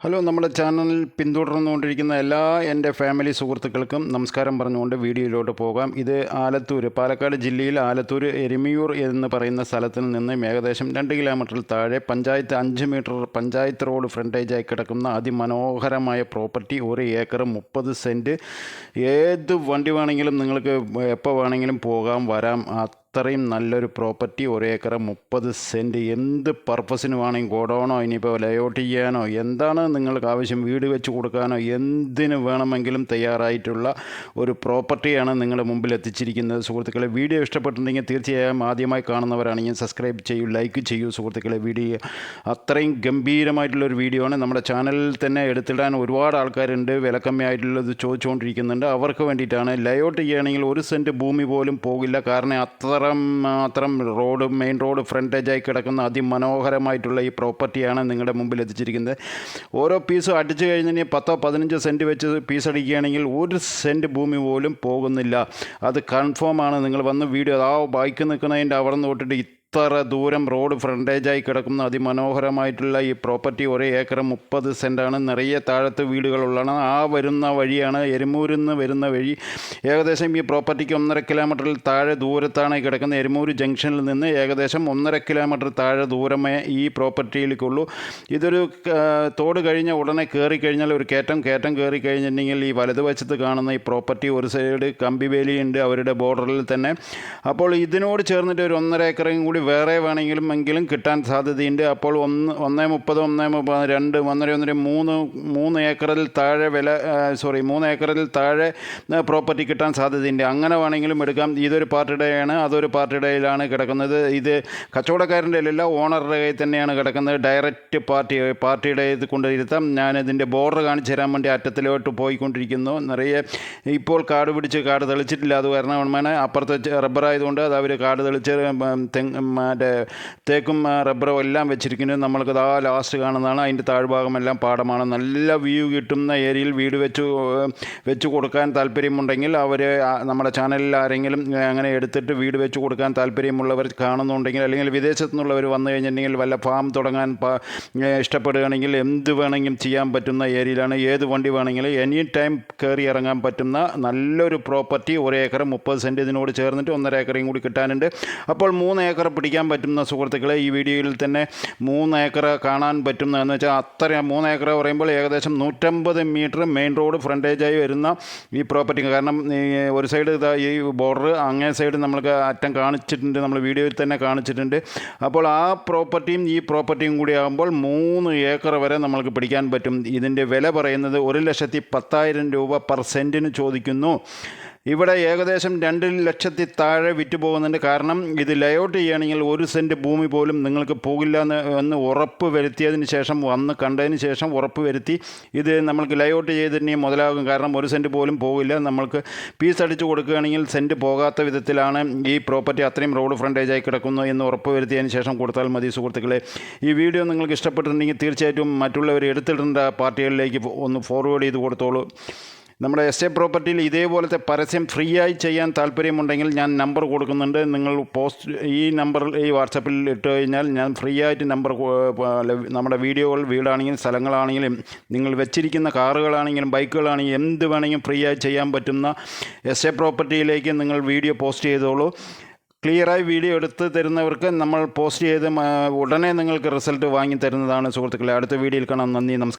Hello നമ്മുടെ ചാനലിൽ പിന്തുടർന്നുകൊണ്ടിരിക്കുന്ന എല്ലാ എന്റെ ഫാമിലി സുഹൃത്തുക്കൾക്കും നമസ്കാരം പറഞ്ഞുകൊണ്ട് വീഡിയോയിലോട്ട് പോകാം. ഇത് ആലത്തൂർ പാലക്കാട് ജില്ലയിൽ ആലത്തൂർ എരുമിയൂർ എന്ന് പറയുന്ന സ്ഥലത്തിൽ നിന്ന് ഏകദേശം രണ്ട് കിലോമീറ്ററിൽ താഴെ പഞ്ചായത്ത് അഞ്ച് മീറ്റർ പഞ്ചായത്ത് റോഡ് ഫ്രണ്ടേജായി കിടക്കുന്ന അതിമനോഹരമായ പ്രോപ്പർട്ടി ഒരു ഏക്കർ മുപ്പത് സെന്റ് ഏത് വണ്ടി വേണമെങ്കിലും നിങ്ങൾക്ക് എപ്പോൾ വേണമെങ്കിലും പോകാം വരാം. അത്രയും നല്ലൊരു പ്രോപ്പർട്ടി ഒരു ഏക്കർ മുപ്പത് സെന്റ് എന്ത് പർപ്പസിന് വേണമെങ്കിൽ ഗോഡോണോ ഇനിയിപ്പോൾ ലേഔട്ട് ചെയ്യാനോ എന്താണ് നിങ്ങൾക്ക് ആവശ്യം? വീട് വെച്ച് കൊടുക്കാനോ എന്തിനു വേണമെങ്കിലും തയ്യാറായിട്ടുള്ള ഒരു പ്രോപ്പർട്ടിയാണ് നിങ്ങളുടെ മുമ്പിൽ എത്തിച്ചിരിക്കുന്നത്. സുഹൃത്തുക്കളെ വീഡിയോ ഇഷ്ടപ്പെട്ടിട്ടുണ്ടെങ്കിൽ തീർച്ചയായും ആദ്യമായി കാണുന്നവരാണെങ്കിൽ സബ്സ്ക്രൈബ് ചെയ്യൂ ലൈക്ക് ചെയ്യൂ സുഹൃത്തുക്കളെ. വീഡിയോ അത്രയും ഗംഭീരമായിട്ടുള്ളൊരു വീഡിയോ ആണ്. നമ്മുടെ ചാനലിൽ തന്നെ എടുത്തിടാൻ ഒരുപാട് ആൾക്കാരുണ്ട്. വിലക്കമ്മിയായിട്ടുള്ളത് ചോദിച്ചുകൊണ്ടിരിക്കുന്നുണ്ട്. അവർക്ക് വേണ്ടിയിട്ടാണ്. ലേഔട്ട് ചെയ്യുകയാണെങ്കിൽ ഒരു സെന്റ് ഭൂമി പോലും പോകില്ല. കാരണം അത്രയും മാത്രം റോഡ് മെയിൻ റോഡ് ഫ്രണ്ടേജായി കിടക്കുന്ന അതിമനോഹരമായിട്ടുള്ള ഈ പ്രോപ്പർട്ടിയാണ് നിങ്ങളുടെ മുമ്പിൽ എത്തിച്ചിരിക്കുന്നത്. ഓരോ പീസും അടിച്ചു കഴിഞ്ഞാൽ പത്തോ പതിനഞ്ചോ സെന്റ് വെച്ച് പീസ് അടിക്കുകയാണെങ്കിൽ ഒരു സെന്റ് ഭൂമി പോലും പോകുന്നില്ല. അത് കൺഫേം ആണ്. നിങ്ങൾ വന്ന് വീഡിയോ ആ ബൈക്ക് നിൽക്കുന്നതിന്റെ അവിടെ നിന്ന് തൊട്ടിട്ട് ഇത്ര ദൂരം റോഡ് ഫ്രണ്ടേജായി കിടക്കുന്ന അതിമനോഹരമായിട്ടുള്ള ഈ പ്രോപ്പർട്ടി ഒരേ ഏക്കർ മുപ്പത് സെന്റാണ് നിറയെ താഴത്ത് വീടുകളുള്ളതാണ്. ആ വരുന്ന വഴിയാണ് എരുമൂരിൽ നിന്ന് വരുന്ന വഴി. ഏകദേശം ഈ പ്രോപ്പർട്ടിക്ക് ഒന്നര കിലോമീറ്ററിൽ താഴെ ദൂരത്താണ് ഈ കിടക്കുന്ന എരുമൂര് ജംഗ്ഷനിൽ നിന്ന് ഏകദേശം ഒന്നര കിലോമീറ്റർ താഴെ ദൂരമേ ഈ പ്രോപ്പർട്ടിയിലേക്കുള്ളൂ. ഇതൊരു തോട് കഴിഞ്ഞ ഉടനെ കയറി കഴിഞ്ഞാൽ ഒരു കയറ്റം കയറ്റം കയറി കഴിഞ്ഞിട്ടുണ്ടെങ്കിൽ ഈ വലതുവശത്ത് കാണുന്ന ഈ പ്രോപ്പർട്ടി ഒരു സൈഡ് കമ്പിവേലിയുണ്ട് അവരുടെ ബോർഡറിൽ തന്നെ. അപ്പോൾ ഇതിനോട് ചേർന്നിട്ട് ഒരു ഒന്നര ഏക്കറും കൂടി വേറെ വേണമെങ്കിലും എങ്കിലും കിട്ടാൻ സാധ്യതയുണ്ട്. അപ്പോൾ ഒന്ന് ഒന്നേ മുപ്പത് ഒന്നേ മുപ്പത് രണ്ട് ഒന്നര ഒന്നര മൂന്ന് മൂന്ന് ഏക്കറിൽ താഴെ വില സോറി മൂന്ന് ഏക്കറിൽ താഴെ പ്രോപ്പർട്ടി കിട്ടാൻ സാധ്യതയുണ്ട്. അങ്ങനെ വേണമെങ്കിലും എടുക്കാം. ഇതൊരു പാർട്ടിയുടെയാണ് അതൊരു പാർട്ടിയുടെയിലാണ് കിടക്കുന്നത്. ഇത് കച്ചവടക്കാരന്റെ അല്ല ഓണറുടെ കയ്യിൽ തന്നെയാണ് കിടക്കുന്നത്. ഡയറക്റ്റ് പാർട്ടി പാർട്ടിയുടെ ഇത് കൊണ്ടിരുത്താം ഞാനിതിന്റെ ബോർഡർ കാണിച്ചു തരാൻ വേണ്ടി അറ്റത്തിലോട്ട് പോയിക്കൊണ്ടിരിക്കുന്നു. നിറയെ ഇപ്പോൾ കാട് പിടിച്ച് കാട് തെളിച്ചിട്ടില്ല. അത് കാരണം അപ്പുറത്ത് ആയതുകൊണ്ട് അത് അവർ കാട് തെളിച്ച് തെങ്ങ് മറ്റേ തേക്കും റബ്ബറും എല്ലാം വെച്ചിരിക്കുന്നത് നമ്മൾക്ക് ആ ലാസ്റ്റ് കാണുന്നതാണ്. അതിന്റെ താഴ്ഭാഗമെല്ലാം പാടമാണ്. നല്ല വ്യൂ കിട്ടുന്ന ഏരിയയിൽ വീട് വെച്ച് വെച്ച് കൊടുക്കാൻ താല്പര്യമുണ്ടെങ്കിൽ അവർ നമ്മുടെ ചാനലിൽ ആരെങ്കിലും അങ്ങനെ എടുത്തിട്ട് വീട് വെച്ച് കൊടുക്കാൻ താല്പര്യമുള്ളവർ കാണുന്നുണ്ടെങ്കിൽ അല്ലെങ്കിൽ വിദേശത്തു നിന്നുള്ളവർ വന്നു കഴിഞ്ഞിട്ടുണ്ടെങ്കിൽ വല്ല ഫാം തുടങ്ങാൻ ഇഷ്ടപ്പെടുകയാണെങ്കിൽ എന്ത് വേണമെങ്കിലും ചെയ്യാൻ പറ്റുന്ന ഏരിയയിലാണ്. ഏത് വണ്ടി വേണമെങ്കിലും എനി ടൈം കയറി ഇറങ്ങാൻ പറ്റുന്ന നല്ലൊരു പ്രോപ്പർട്ടി ഒരു ഏക്കർ മുപ്പത് സെന്റ് ഇതിനോട് ചേർന്നിട്ട് ഒന്നര ഏക്കറയും കൂടി കിട്ടാനുണ്ട്. അപ്പോൾ മൂന്ന് ഏക്കർ പിടിക്കാൻ പറ്റുന്ന സുഹൃത്തുക്കളെ ഈ വീഡിയോയിൽ തന്നെ മൂന്ന് ഏക്കർ കാണാൻ പറ്റുന്ന എന്ന് വെച്ചാൽ അത്ര മൂന്ന് ഏക്കർ പറയുമ്പോൾ ഏകദേശം നൂറ്റമ്പത് മീറ്റർ മെയിൻ റോഡ് ഫ്രണ്ടേജായി വരുന്ന ഈ പ്രോപ്പർട്ടി. കാരണം ഒരു സൈഡ് ഇതാ ഈ ബോർഡർ അങ്ങേ സൈഡ് നമ്മൾക്ക് അറ്റം കാണിച്ചിട്ടുണ്ട് നമ്മൾ വീഡിയോയിൽ തന്നെ കാണിച്ചിട്ടുണ്ട്. അപ്പോൾ ആ പ്രോപ്പർട്ടിയും ഈ പ്രോപ്പർട്ടിയും കൂടി ആകുമ്പോൾ മൂന്ന് ഏക്കർ വരെ നമ്മൾക്ക് പിടിക്കാൻ പറ്റും. ഇതിന്റെ വില പറയുന്നത് ഒരു ലക്ഷത്തി പത്തായിരം രൂപ പെർ സെന്റിന് ചോദിക്കുന്നു. ഇവിടെ ഏകദേശം രണ്ട് ലക്ഷത്തി താഴെ വിറ്റ് പോകുന്നുണ്ട് കാരണം ഇത് ലേഔട്ട് ചെയ്യുകയാണെങ്കിൽ ഒരു സെന്റ് ഭൂമി പോലും നിങ്ങൾക്ക് പോകില്ല എന്ന് എന്ന് ഉറപ്പ് വരുത്തിയതിന് ശേഷം വന്ന് കണ്ടതിന് ശേഷം ഉറപ്പ് വരുത്തി ഇത് നമ്മൾക്ക് ലേഔട്ട് ചെയ്തിട്ടുണ്ടെങ്കിൽ മുതലാകും. കാരണം ഒരു സെന്റ് പോലും പോകില്ല. നമ്മൾക്ക് പീസ് അടിച്ച് കൊടുക്കുകയാണെങ്കിൽ സെന്റ് പോകാത്ത വിധത്തിലാണ് ഈ പ്രോപ്പർട്ടി അത്രയും റോഡ് ഫ്രണ്ടേജായി കിടക്കുന്നു എന്ന് ഉറപ്പ് വരുത്തിയതിന് ശേഷം കൊടുത്താൽ മതി സുഹൃത്തുക്കളെ. ഈ വീഡിയോ നിങ്ങൾക്ക് ഇഷ്ടപ്പെട്ടിട്ടുണ്ടെങ്കിൽ തീർച്ചയായിട്ടും മറ്റുള്ളവർ എടുത്തിടേണ്ട പാർട്ടികളിലേക്ക് ഒന്ന് ഫോർവേഡ് ചെയ്ത് കൊടുത്തോളൂ. നമ്മുടെ എസ് എ പ്രോപ്പർട്ടിയിൽ ഇതേപോലത്തെ പരസ്യം ഫ്രീ ആയി ചെയ്യാൻ താല്പര്യമുണ്ടെങ്കിൽ ഞാൻ നമ്പർ കൊടുക്കുന്നുണ്ട്. നിങ്ങൾ പോസ്റ്റ് ഈ നമ്പർ ഈ വാട്സപ്പിൽ ഇട്ട് കഴിഞ്ഞാൽ ഞാൻ ഫ്രീ ആയിട്ട് നമ്പർ നമ്മുടെ വീഡിയോകൾ വീടാണെങ്കിലും സ്ഥലങ്ങളാണെങ്കിലും നിങ്ങൾ വെച്ചിരിക്കുന്ന കാറുകളാണെങ്കിലും ബൈക്കുകളാണെങ്കിലും എന്ത് വേണമെങ്കിലും ഫ്രീ ആയി ചെയ്യാൻ പറ്റുന്ന എസ് എ പ്രോപ്പർട്ടിയിലേക്ക് നിങ്ങൾ വീഡിയോ പോസ്റ്റ് ചെയ്തോളൂ. ക്ലിയറായി വീഡിയോ എടുത്ത് തരുന്നവർക്ക് നമ്മൾ പോസ്റ്റ് ചെയ്ത് ഉടനെ നിങ്ങൾക്ക് റിസൾട്ട് വാങ്ങി തരുന്നതാണ് സുഹൃത്തുക്കളെ. അടുത്ത വീഡിയോയിൽ കാണാം. നന്ദി നമസ്കാരം.